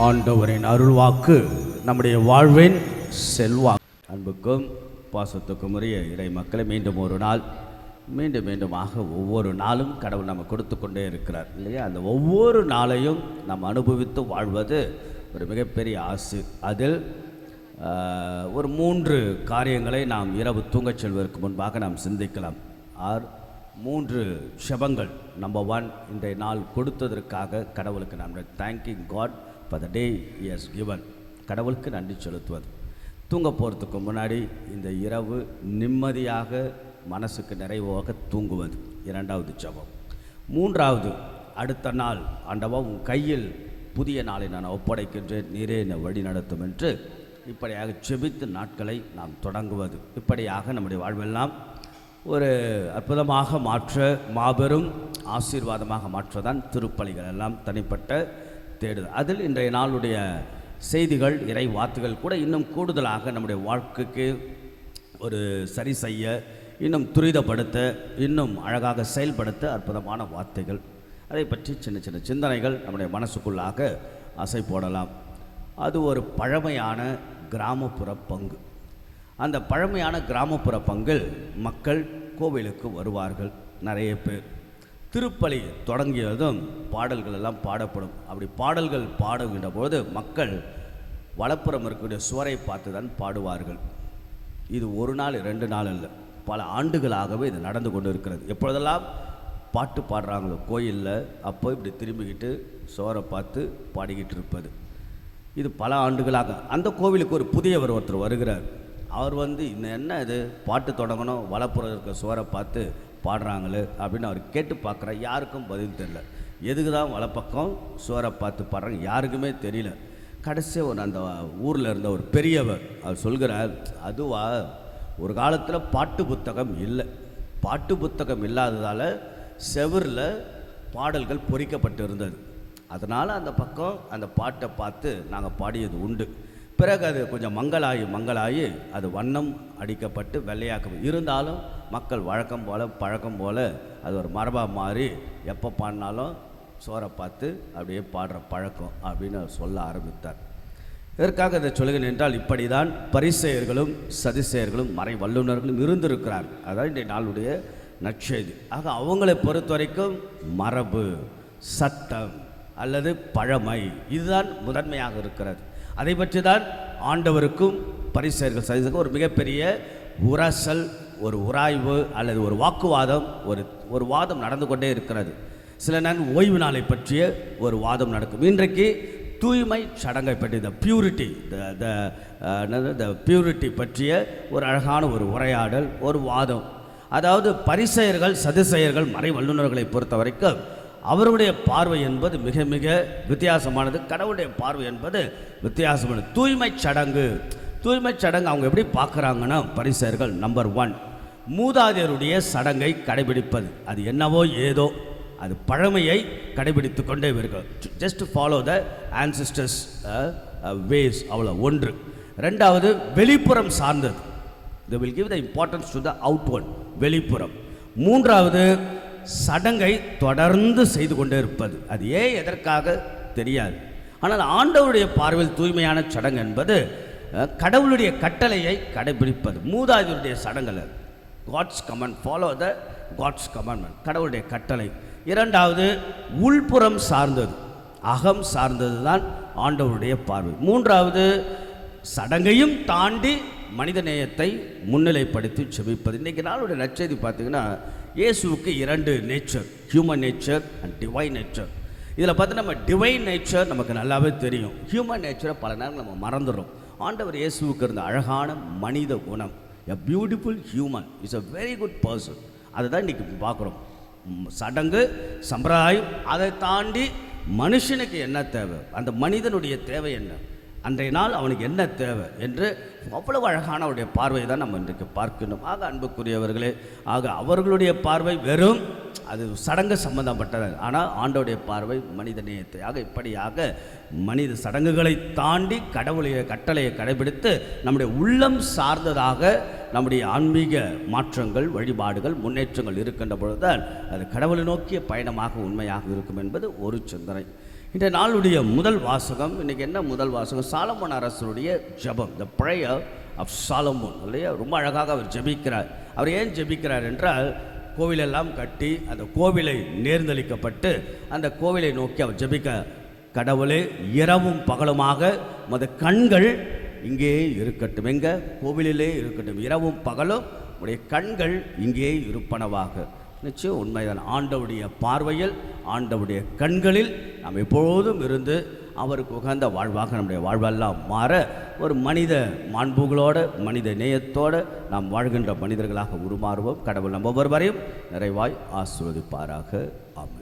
ஆண்டவரின் அருள்வாக்கு நம்முடைய வாழ்வின் செல்வா அன்புக்கும் பாசத்துக்கும் உரிய இறை மக்களை மீண்டும் ஒரு நாள் மீண்டும் மீண்டுமாக ஒவ்வொரு நாளும் கடவுள் நம்ம கொடுத்து கொண்டே இருக்கிறார் இல்லையா? அந்த ஒவ்வொரு நாளையும் நாம் அனுபவித்து வாழ்வது ஒரு மிகப்பெரிய ஆசு. அதில் ஒரு மூன்று காரியங்களை நாம் இரவு தூங்கச் செல்வதற்கு முன்பாக நாம் சிந்திக்கலாம். ஆர் மூன்று ஷபங்கள் நம்பர் ஒன் இன்றைய நாள் கொடுத்ததற்காக கடவுளுக்கு நாம் thanking God for the day is given கடவுளுக்கு நன்றி செலுத்துவது. தூங்க போகிறதுக்கு முன்னாடி இந்த இரவு நிம்மதியாக மனசுக்கு நிறைவாக தூங்குவது. இரண்டாவது ஜபம். மூன்றாவது அடுத்த நாள் ஆண்டவா உன் கையில் புதிய நாளை நான் ஒப்படைக்கின்றேன். நீரே என்னை வழி நடத்தும் என்று இப்படியாக செபித்து நாட்களை நாம் தொடங்குவது. இப்படியாக நம்முடைய வாழ்வெல்லாம் ஒரு அற்புதமாக மாற்ற மாபெரும் ஆசீர்வாதமாக மாற்றதான் திருப்பலிகள் எல்லாம் தனிப்பட்ட தேடுதல் அதில் இன்றைய நாளுடைய செய்திகள் இறை வாத்துகள் கூட இன்னும் கூடுதலாக நம்முடைய வாழ்க்கைக்கு ஒரு சரி செய்ய இன்னும் துரிதப்படுத்த இன்னும் அழகாக செயல்படுத்த அற்புதமான வார்த்தைகள். அதை பற்றி சின்ன சின்ன சிந்தனைகள் நம்முடைய மனசுக்குள்ளாக அசை போடலாம். அது ஒரு பழமையான கிராமப்புற பங்கு. அந்த பழமையான கிராமப்புற பங்கில் மக்கள் கோவிலுக்கு வருவார்கள். நிறைய பேர். திருப்பலி தொடங்கியதும் பாடல்கள் எல்லாம் பாடப்படும். அப்படி பாடல்கள் பாடுகின்ற பொழுது மக்கள் வலப்புறம் இருக்கக்கூடிய சுவரை பார்த்து தான் பாடுவார்கள். இது ஒரு நாள் ரெண்டு நாள் இல்லை பல ஆண்டுகளாகவே இது நடந்து கொண்டு இருக்கிறது எப்பொழுதெல்லாம் பாட்டு பாடுறாங்களோ கோயிலில் அப்போ இப்படி திரும்பிக்கிட்டு சுவரை பார்த்து பாடிக்கிட்டு இருப்பது. இது பல ஆண்டுகளாக. அந்த கோவிலுக்கு ஒரு புதியவர் ஒருத்தர் வருகிறார். அவர் வந்து இன்னும் என்ன இது? பாட்டு தொடங்கணும் வலப்புறம் இருக்க சுவரை பார்த்து பாடுறாங்களே அப்படின்னு அவர் கேட்டு பார்க்குறேன் யாருக்கும் பதில் தெரியல. எதுக்கு தான் வலப்பக்கம் சுவரை பார்த்து பாடுறாங்க? யாருக்குமே தெரியல. கடைசியாக ஒரு அந்த ஊரில் இருந்த ஒரு பெரியவர் அவர் சொல்கிறார் அதுவா ஒரு காலத்தில் பாட்டு புத்தகம் இல்லை. பாட்டு புத்தகம் இல்லாததால் செவுரில் பாடல்கள் பொறிக்கப்பட்டு இருந்தது அதனால் அந்த பக்கம் அந்த பாட்டை பார்த்து நாங்கள் பாடியது உண்டு. பிறகு அது கொஞ்சம் மங்களாகி மங்களாகி அது வண்ணம் அடிக்கப்பட்டு வெள்ளையாக்க இருந்தாலும் மக்கள் வழக்கம் போல் பழக்கம் போல் அது ஒரு மரபாக மாறி எப்போ பாடினாலும் சோரை பார்த்து அப்படியே பாடுற பழக்கம் அப்படின்னு அவர் சொல்ல ஆரம்பித்தார். இதற்காக இதை சொல்கிறேன் என்றால் இப்படி தான் பரிசெயர்களும் சதிசெயர்களும் மறை வல்லுநர்களும் இருந்திருக்கிறார்கள் அதான் இன்றைய நாளுடைய நற்செய்தி. ஆக அவங்களை பொறுத்த வரைக்கும் மரபு சட்டம் அல்லது பழமை இதுதான் முதன்மையாக இருக்கிறது. அதை பற்றி தான் ஆண்டவருக்கும் பரிசெயர்கள் சதிசெயர்களுக்கும் ஒரு மிகப்பெரிய உரசல் ஒரு உராய்வு அல்லது ஒரு வாக்குவாதம் ஒரு ஒரு வாதம் நடந்து கொண்டே இருக்கிறது. சில நேரம் ஓய்வு நாளை பற்றிய ஒரு வாதம் நடக்கும். இன்றைக்கு தூய்மை சடங்கை பற்றி த பியூரிட்டி த த பியூரிட்டி பற்றிய ஒரு அழகான ஒரு உரையாடல் ஒரு வாதம். அதாவது பரிசெயர்கள் சதுசெயர்கள் மறை வல்லுநர்களை பொறுத்த வரைக்கும் அவருடைய பார்வை என்பது மிக மிக வித்தியாசமானது. கடவுளுடைய பார்வை என்பது வித்தியாசமானது. தூய்மை சடங்கு. தூய்மை சடங்கு அவங்க எப்படி பார்க்குறாங்கன்னா பரிசர்கள் நம்பர் ஒன் மூதாதையருடைய சடங்கை கடைபிடிப்பது. அது என்னவோ ஏதோ. அது பழமையை கடைபிடித்து கொண்டே வருகிறது just follow the ancestors ways அவ்வளோ ஒன்று. ரெண்டாவது வெளிப்புறம் சார்ந்தது. The will give the importance to the out one வெளிப்புறம். மூன்றாவது சடங்கை தொடர்ந்து செய்து கொண்டே இருப்பது. அது ஏன் எதற்காக தெரியாது. ஆனால் ஆண்டவருடைய பார்வையில் தூய்மையான சடங்கு என்பது கடவுளுடைய கட்டளையை கடைபிடிப்பது. மூதாதையருடைய சடங்குகள். God's command follow the God's commandment கடவுளுடைய கட்டளை. இரண்டாவது உள்புறம் சார்ந்தது. அகம் சார்ந்தது தான் ஆண்டவருடைய பார்வை. மூன்றாவது சடங்கையும் தாண்டி மனித நேயத்தை முன்னிலைப்படுத்தி செபிப்பது. இன்றைக்கி நாளுடைய நச்செய்தி பார்த்தீங்கன்னா இயேசுவுக்கு இரண்டு nature human nature and divine nature இதில் பார்த்து நம்ம டிவைன் நேச்சர் நமக்கு நல்லாவே தெரியும். ஹியூமன் நேச்சரை பல நேரம் நம்ம மறந்துடும் ஆண்டவர் இயேசுவுக்கு இருந்த அழகான மனித குணம். A beautiful human is a very good person அதை தான் இன்றைக்கி பார்க்குறோம். சடங்கு சம்பிரதாயம் அதை தாண்டி மனுஷனுக்கு என்ன தேவை? அந்த மனிதனுடைய தேவை என்ன? அன்றைய நாள் அவனுக்கு என்ன தேவை என்று அவ்வளவு அழகான அவருடைய பார்வை தான் நம்ம இன்றைக்கு பார்க்கணும். ஆக அன்புக்குரியவர்களே ஆக அவர்களுடைய பார்வை வெறும் அது சடங்கு சம்பந்தப்பட்டது. ஆனால் ஆண்டோடைய பார்வை மனித நேயத்தை ஆக இப்படியாக மனித சடங்குகளை தாண்டி கடவுளுடைய கட்டளையை கடைபிடித்து நம்முடைய உள்ளம் சார்ந்ததாக நம்முடைய ஆன்மீக மாற்றங்கள் வழிபாடுகள் முன்னேற்றங்கள் இருக்கின்ற பொழுதுதான் அது கடவுளை நோக்கிய பயணமாக உண்மையாக இருக்கும் என்பது ஒரு சிந்தனை. இந்த நாளுடைய முதல் வாசகம் இன்னைக்கு என்ன முதல் வாசகம்? சாலமோன் அரசருடைய ஜெபம் த ப்ரேயர் ஆஃப் சாலமோன் இல்லையா? ரொம்ப அழகாக அவர் ஜெபிக்கிறார். அவர் ஏன் ஜெபிக்கிறார் என்றால் கோவிலெல்லாம் கட்டி அந்த கோவிலை நேர்ந்தளிக்கப்பட்டு அந்த கோவிலை நோக்கி அவர் ஜெபிக்க கடவுளே இரவும் பகலுமாக மத கண்கள் இங்கே இருக்கட்டும். எங்கே? கோவிலிலே இருக்கட்டும். இரவும் பகலும் உடைய கண்கள் இங்கே இருப்பனவாக. நிச்சயம் உண்மைதான். ஆண்டவுடைய பார்வையில் ஆண்டவுடைய கண்களில் நாம் எப்பொழுதும் இருந்து அவருக்கு உகந்த வாழ்வாக நம்முடைய வாழ்வெல்லாம் மாற ஒரு மனித மாண்புகளோடு மனித நேயத்தோடு நாம் வாழ்கின்ற மனிதர்களாக உருமாறுவோம். கடவுள் நம்ம ஒவ்வொருவரையும் நிறைவாய் ஆசிர்வதிப்பாராக. ஆமென்.